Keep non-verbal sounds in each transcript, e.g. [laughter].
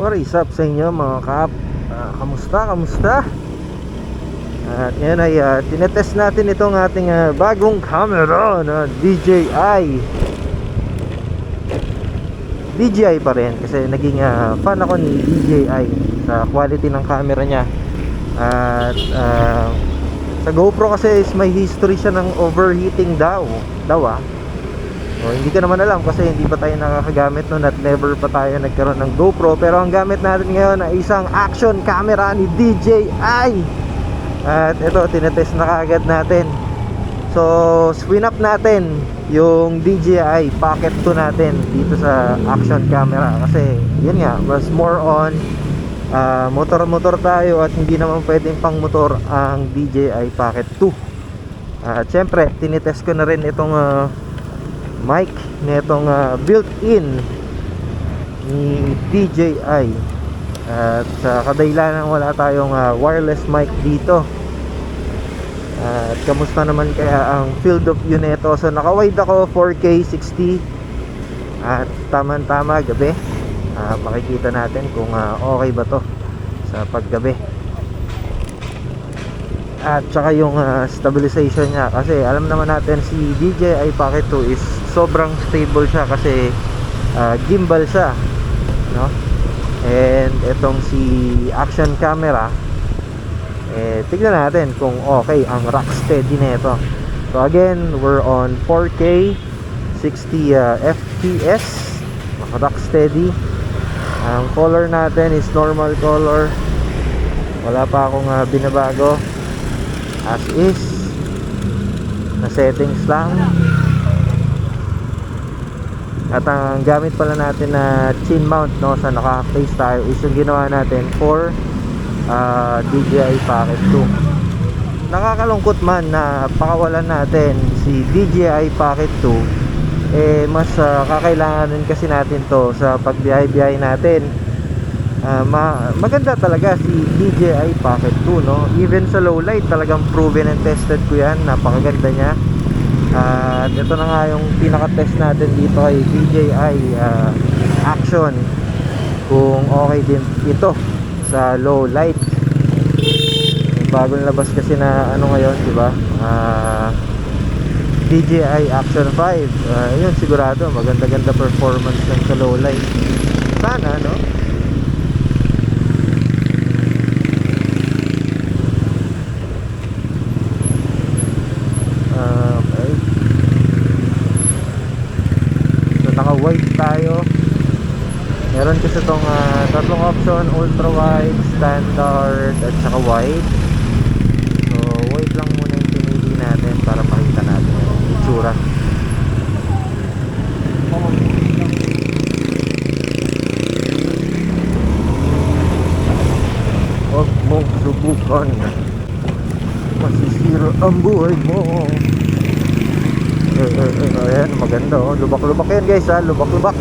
What is up sa inyo mga kap? Ah, kamusta? Kamusta? At ngayon ay uh, tinetest natin itong ating ah, bagong camera na DJI DJI pa rin kasi naging ah, fan ako ni DJI sa quality ng camera niya at ah, sa GoPro kasi is may history siya ng overheating daw daw ah o, hindi ko naman alam kasi hindi pa tayo nakakagamit nun at never pa tayo nagkaroon ng GoPro. Pero ang gamit natin ngayon ay isang action camera ni DJI at ito tinetest na kaagad natin. So swin up natin yung DJI Pocket 2 natin dito sa action camera. Kasi yun nga mas more on ah, motor-motor tayo at hindi naman pwedeng pang motor ang DJI Pocket 2 at syempre tinetest ko na rin itong ah, mic nitong ah, built-in ni DJI at sa kadahilanan wala tayong ah, wireless mic dito. At kamusta naman kaya ang field of view nito? So naka-wide ako 4K 60 at tamang tama gabi. Ah, makikita natin kung ah, okay ba to sa paggabi. At saka yung ah, stabilization niya. Kasi alam naman natin si DJI Pocket 2 is sobrang stable siya kasi ah, gimbal siya no? And itong si action camera eh tignan natin kung okay ang rock steady nito so again we're on 4K 60 ah, FPS rock steady ang color natin is normal color. Wala pa akong ah, binabago. As is. Na settings lang at ang gamit pala natin na chin mount no sa naka face tayo is yung ginawa natin for ah, DJI Pocket 2 nakakalungkot man na pakawalan natin si DJI Pocket 2 eh mas ah, kakailanganin kasi natin to sa pagbiyahe-biyahe natin. Ah, ma- maganda talaga si DJI Pocket 2 no? Even sa low light talagang proven and tested ko yan. Napakaganda niya at ito na nga yung pinaka test natin dito kay DJI ah, Action. Kung okay din ito sa low light. Bagong labas kasi na ano ngayon di ba? Ah, DJI Action 5 Ah, yun sigurado maganda-ganda performance ng sa low light. Sana no Ah, okay. So naka-wide tayo. Meron kasi itong ah, tatlong option, ultra wide, standard, at saka wide. So wide lang muna yung pinili natin para makita natin yung itsura. Huwag mong subukan masisira ang buhay mo eh, eh, eh, ayan maganda oh. Lubak lubak yan guys ha lubak lubak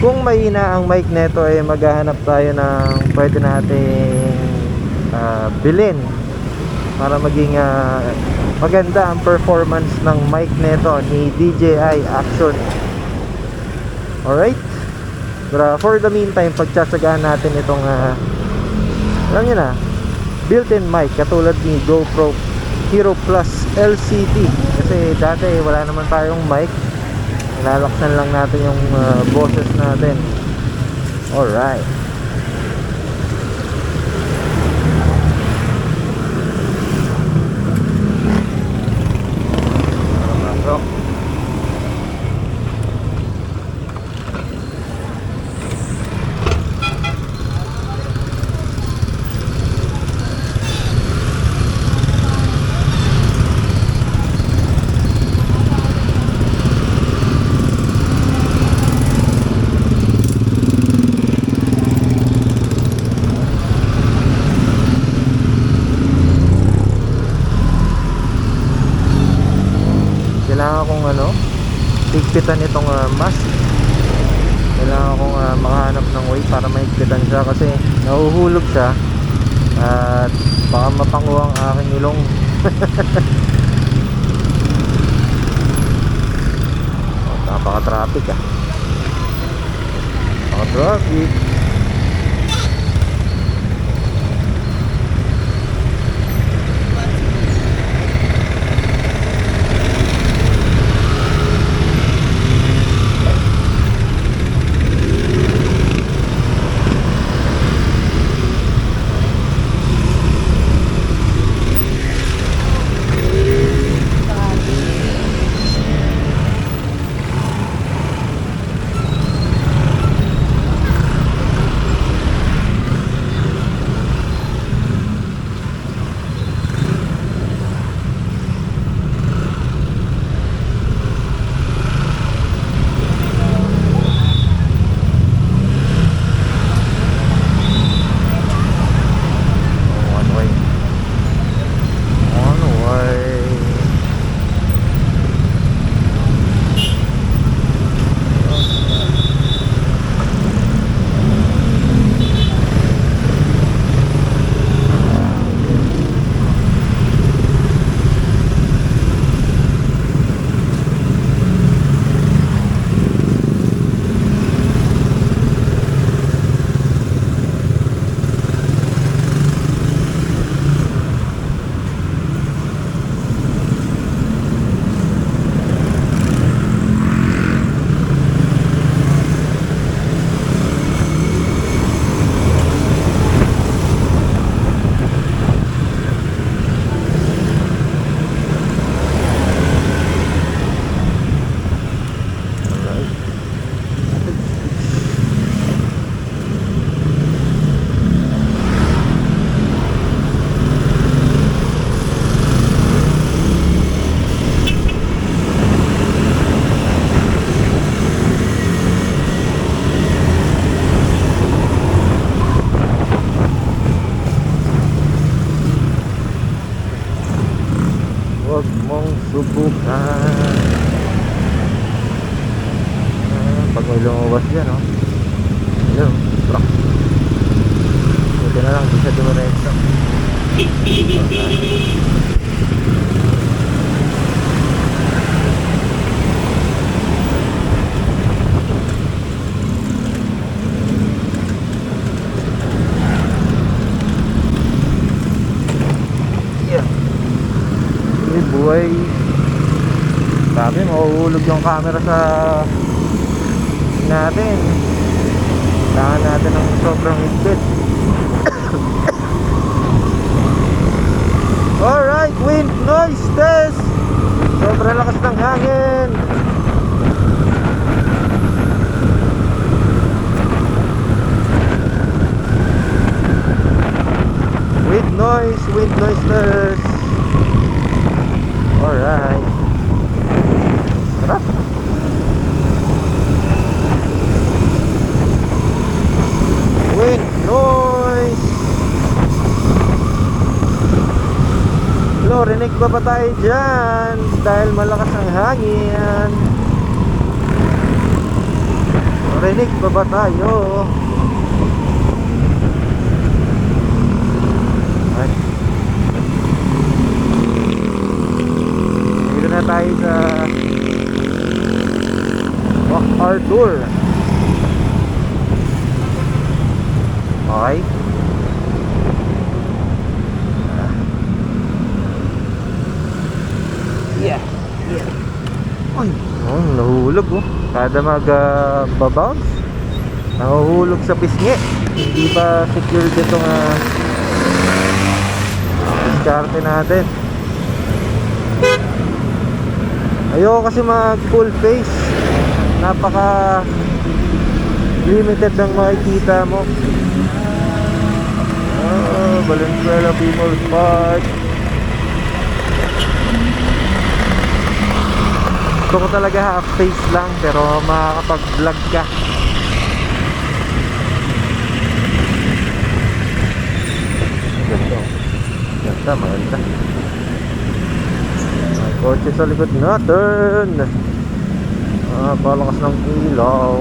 kung mahina ang mic neto ay maghahanap tayo ng pwede nating ah, bilhin para maging ah, maganda ang performance ng mic nito ni DJI Action. Alright. Pero for the meantime pagtsatsagaan natin itong ah, alam nyo na built-in mic katulad ni GoPro Hero Plus LCT kasi dati wala naman tayong mic. Nilalaksan lang natin yung ah, boses natin. Alright Pasok. kailangan kong ano higpitan itong uh, mask kailangan kailangan kong ah, makahanap ng way para mahigpitan siya kasi nahuhulog siya at baka mapango ang aking ilong. [laughs] Oh, napaka-traffic ah. Napaka-traffic. Oh, yung camera sa natin. Kailangan natin ng sobrang higpit. [coughs] Alright, wind noise test! Sobrang lakas ng hangin. Wind noise, wind noise test. Alright. Sarap. Wind noise. Hello, rinig ba tayo dyan? Dahil malakas ang hangin. Rinig ba ba tayo? Tayo sa MacArthur. Okay. Yeah. Yeah. Ay, oh, nahulog oh. Kada mag uh, babounce, nahuhulog sa pisngi. Hindi pa secured itong uh, diskarte natin. Ayoko kasi mag full face. Napaka limited ng makikita mo. Oh, Valenzuela People's Park. Gusto ko talaga half face lang pero makakapag-vlog ka. Ganda. oh. Ganda, maganda. May kotse sa likod natin napakalakas ng ilaw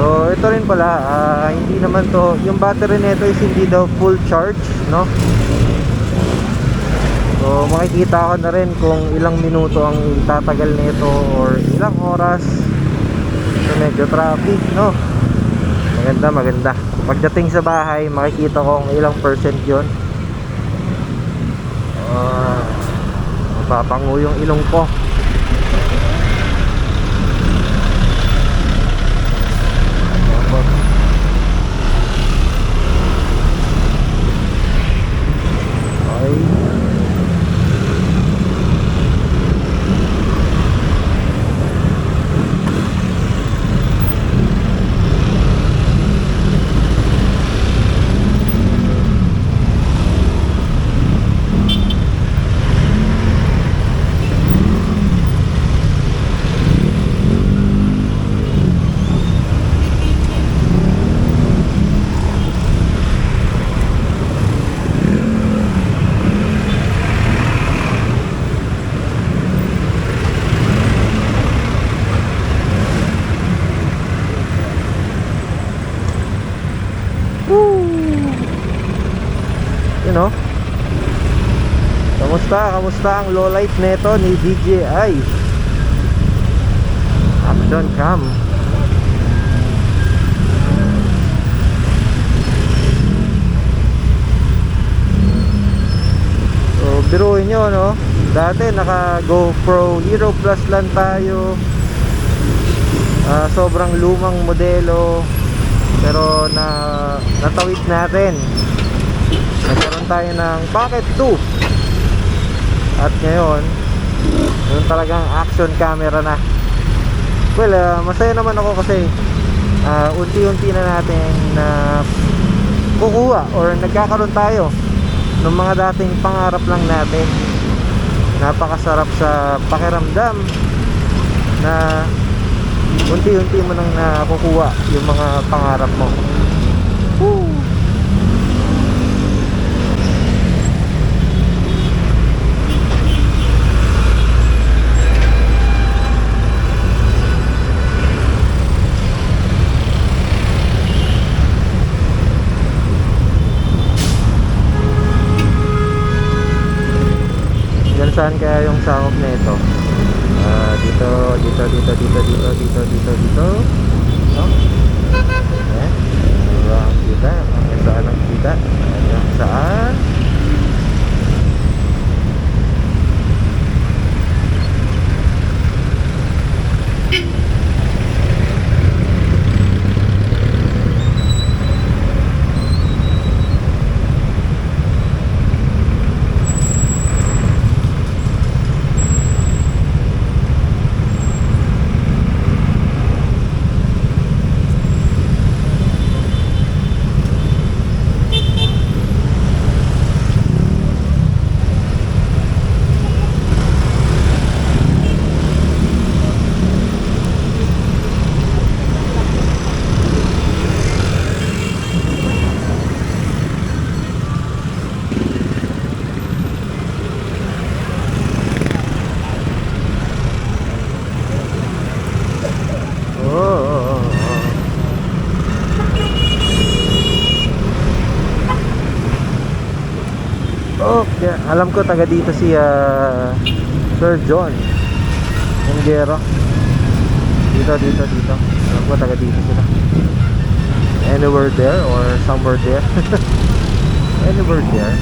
So ito rin pala, uh, hindi naman to, yung battery nito is hindi daw full charge, no? So makikita ko na rin kung ilang minuto ang tatagal nito or ilang oras. So medyo traffic, no? Maganda, maganda. Pagdating sa bahay, makikita ko kung ilang percent yun. Ah, mapapango yung ilong ko. Kamusta? Ang low light nito ni DJI? Action cam. So, biruin nyo, no? Dati naka GoPro Hero Plus lang tayo. Ah, sobrang lumang modelo. Pero na natawid natin nagkaroon tayo ng Pocket 2 at ngayon yun talagang action camera na. Well ah, masaya naman ako kasi ah, unti-unti na natin na kukuha or nagkakaroon tayo ng mga dating pangarap lang natin. Napakasarap sa pakiramdam na unti-unti mo nang nakukuha yung mga pangarap mo. Woo! Saan kaya yung sakop alam ko taga dito si ah, Sir John Mungero. Dito, dito, dito. Alam ko taga dito sila. Anywhere there or somewhere there. [laughs] Anywhere there.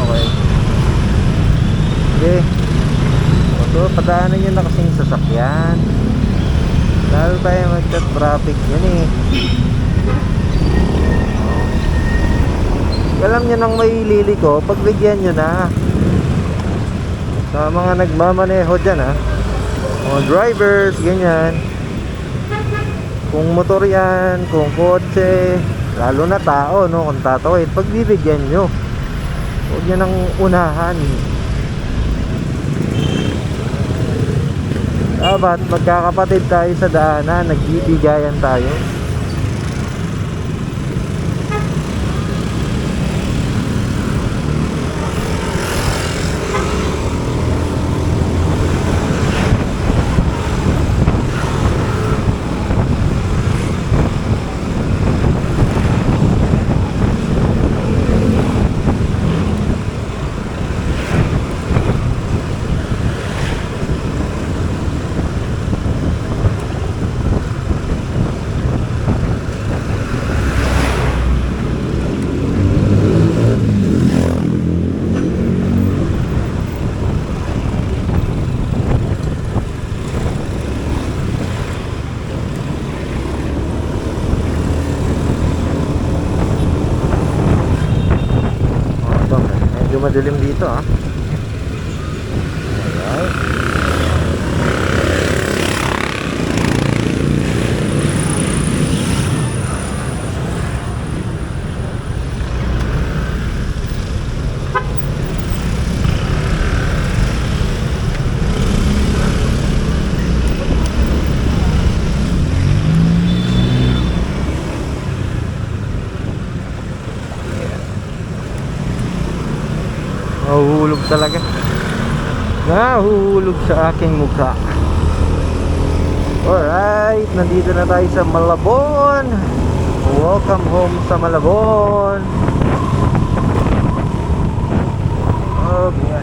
Okay. Okay. So, padaanan nyo na kasing sasakyan. Lalo tayo magka-traffic yan eh. Alam nyo nang may lili ko, pagbigyan nyo na. Sa mga nagmamaneho dyan ha. Mga drivers, ganyan. Kung motor yan, kung kotse, lalo na tao, no, kung tatawid, pagbibigyan nyo. Huwag nyo nang unahan. Dapat magkakapatid tayo sa daanan, nagbibigayan tayo. Madilim dito ah. Alright. Nahuhulog talaga. Nahuhulog sa aking mukha. Alright, nandito na tayo sa Malabon. Welcome home sa Malabon. Okay.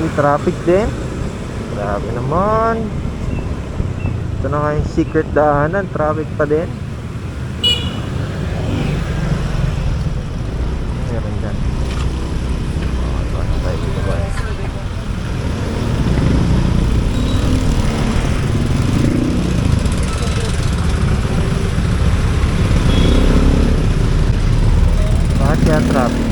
May traffic din. Grabe naman. Ito na nga yung secret daanan, traffic pa din. Meron dyan. Oh, ito na tayo dito ba? Bakit kaya traffic?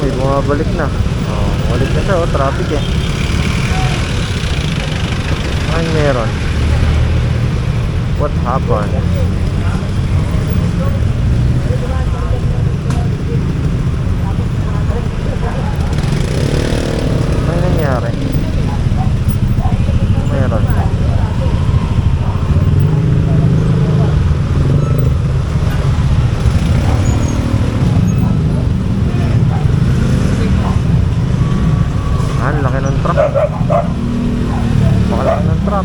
Uy, bumabalik na. Oh, balik na siya, oh, traffic eh. Ano meron? What happened? Ano nangyari? Meron. Ah, ang laki ng truck. Baka laki ng truck.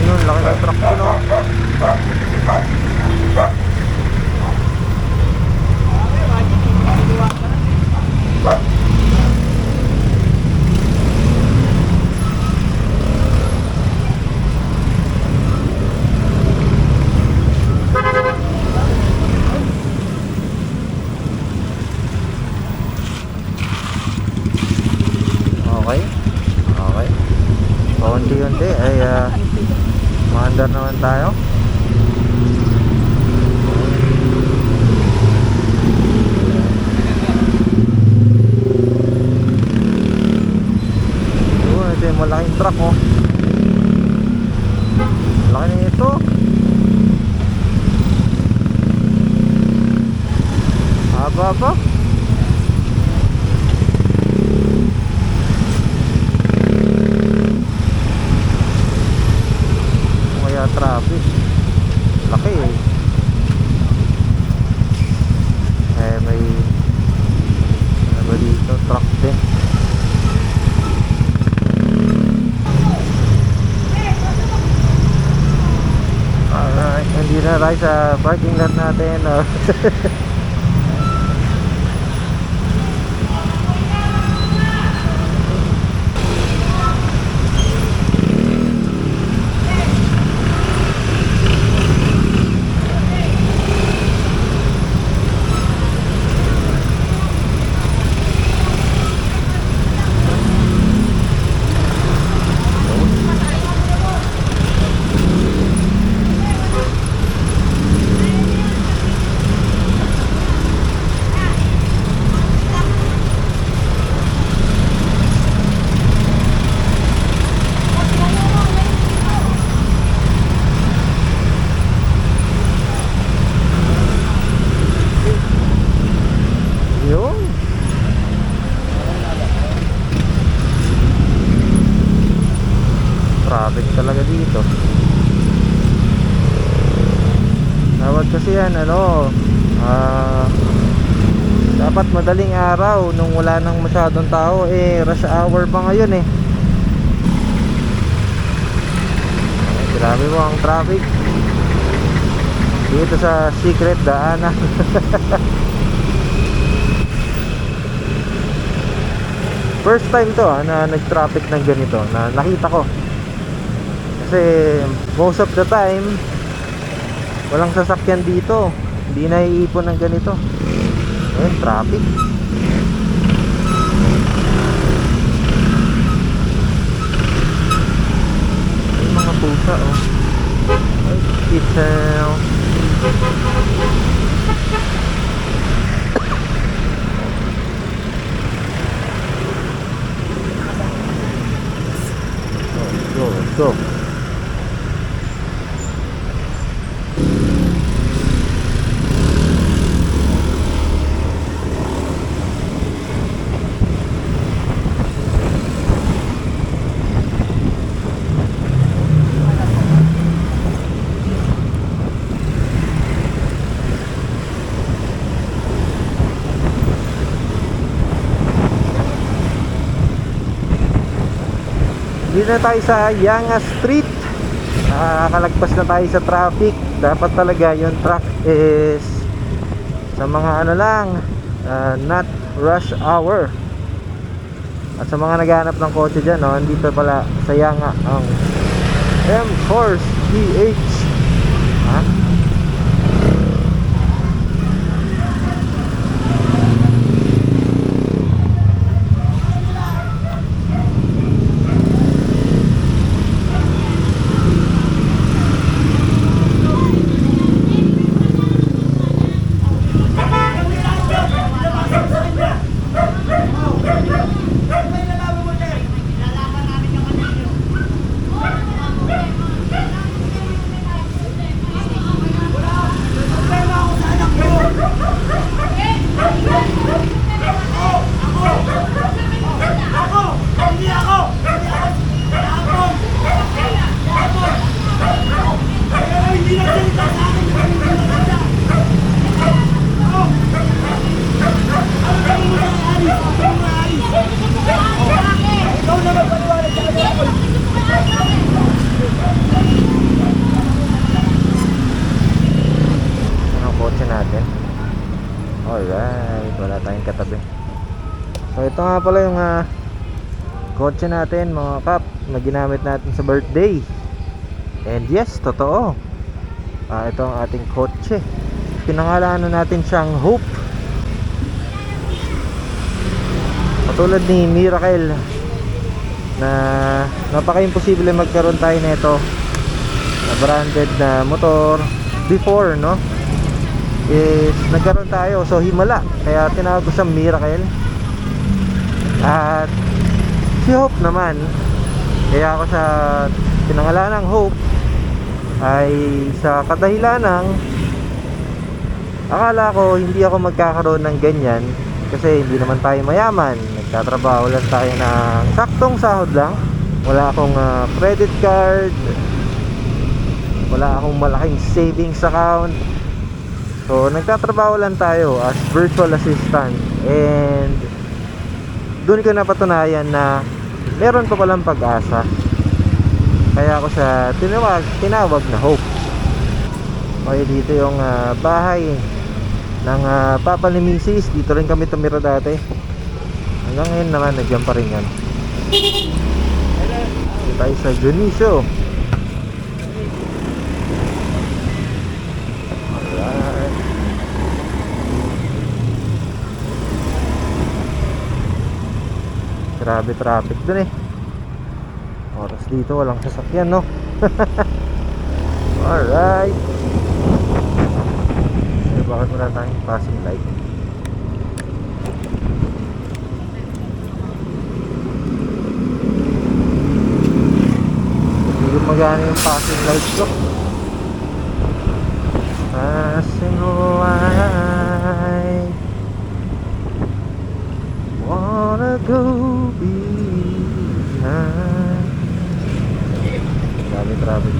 Yun, laki ng truck ko, no? Okay. Okay. Paunti-unti ay uh, maandar naman tayo. Yun, ito yung malaking truck oh. Laki na ito. Haba pa. Kaya traffic. Laki eh. Eh may ano ba dito? Truck din. Alright, hindi na tayo sa parking lot natin. oh. [laughs] Yun. Traffic talaga dito. Dapat kasi yan, ano, ah, dapat madaling araw nung wala nang masyadong tao, eh, rush hour pa ngayon eh. Ay, grabe mo ang traffic. Dito sa secret daanan. [laughs] First time to ah, na nag-traffic ng ganito, na nakita ko. Kasi most of the time, walang sasakyan dito. Hindi naiipon ng ganito. Ayun, traffic. Ay, mga pusa oh. Ay, kitsel. Let's go, let's go. Dito na tayo sa Yanga Street. Nakakalagpas na tayo sa traffic. Dapat talaga yung truck is sa mga ano lang, ah, not rush hour. At sa mga naghahanap ng kotse dyan, no, dito pala sa Yanga ang M-Force PH. Nga pala yung ah, kotse natin mga kap na ginamit natin sa birthday. And yes, totoo. Ah, ito ang ating kotse. Pinangalanan natin siyang Hope. Katulad ni Miracle na napaka-imposible magkaroon tayo nito na branded na motor before, no? is nagkaroon tayo so himala kaya tinawag ko siyang miracle at si Hope naman kaya ako sa pinangalan ng Hope ay sa kadahilan ng akala ko hindi ako magkakaroon ng ganyan kasi hindi naman tayo mayaman. Nagtatrabaho lang tayo ng saktong sahod lang. Wala akong ah, credit card. Wala akong malaking savings account. So, nagtatrabaho lang tayo as virtual assistant. And doon ko napatunayan na meron pa palang pag-asa. Kaya ako sa tinawag, tinawag na hope. Okay, dito yung ah, bahay ng ah, papa ni Mrs. Dito rin kami tumira dati. Hanggang ngayon naman, nandiyan pa rin yan. Tayo sa Dionisio. Grabe traffic dun eh. Oras dito walang sasakyan no. [laughs] Alright. Eh, bakit wala tayong passing light? Gumagana yung passing light ko. Passing light go behind Dami traffic.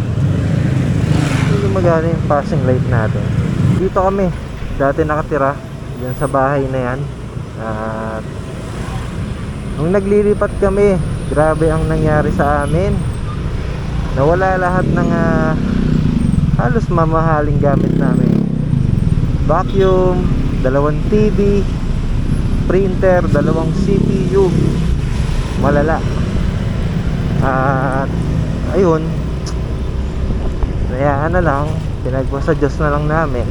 Hindi gumagana yung passing light natin. Dito kami. Dati nakatira. Yan sa bahay na yan. At Nung naglilipat kami Grabe ang nangyari sa amin. Nawala lahat ng ah, halos mamahaling gamit namin. Vacuum dalawang TV printer dalawang CPU malala. At ayun. Kaya na lang pinagpasa Diyos na lang namin.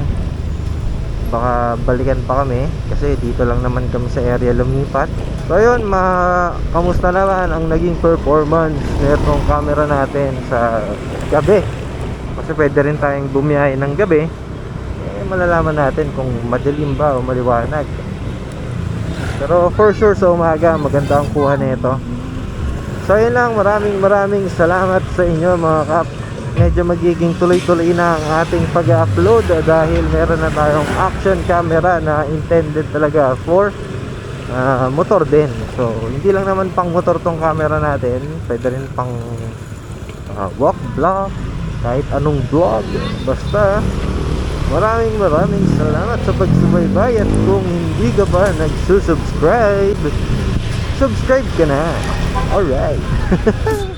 Baka balikan pa kami kasi dito lang naman kami sa area lumipat. So ayun kamusta naman ang naging performance netong camera natin sa gabi? Kasi pwede rin tayong bumiyahe ng gabi. Eh malalaman natin kung madilim ba o maliwanag pero for sure sa umaga maganda ang kuha nito. So ayun lang. Maraming maraming salamat sa inyo mga kap. Medyo magiging tuloy-tuloy na ang ating pag-upload dahil meron na tayong action camera na intended talaga for ah, motor din. So hindi lang naman pang motor tong camera natin. Pwede rin pang ah, walk vlog kahit anong vlog. Basta maraming maraming salamat sa pagsubaybay at kung hindi ka pa nagsusubscribe subscribe ka na. Alright [laughs]